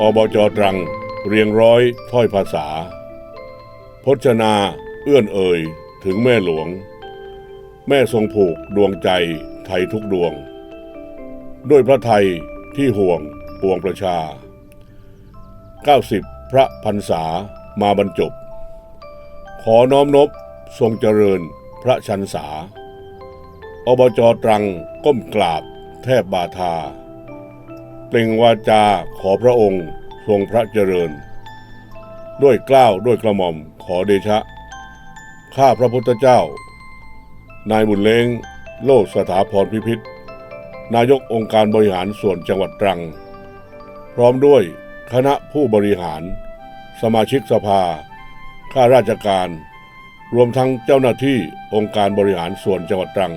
อบจตรัง เรียงร้อยถ้อยภาษา พจนาเอื้อนเอ่ยถึงแม่หลวง แม่ทรงผูกดวงใจไทยทุกดวง ด้วยพระไทยที่ห่วงปวงประชา 90 พระพรรษามาบรรจบ ขอน้อมนบทรงเจริญพระชันษา อบจตรังก้มกราบแทบบาทา เปล่งวาจาขอพระองค์ทรงพระเจริญ ด้วยเกล้าวด้วยกระหม่อมขอเดชะ ข้าพระพุทธเจ้า นายบุญเล้งโลดสถาพรพิพิธ นายกองค์การบริหารส่วนจังหวัดตรัง พร้อมด้วยคณะผู้บริหาร สมาชิกสภา ข้าราชการ รวมทั้งเจ้าหน้าที่องค์การบริหารส่วนจังหวัดตรัง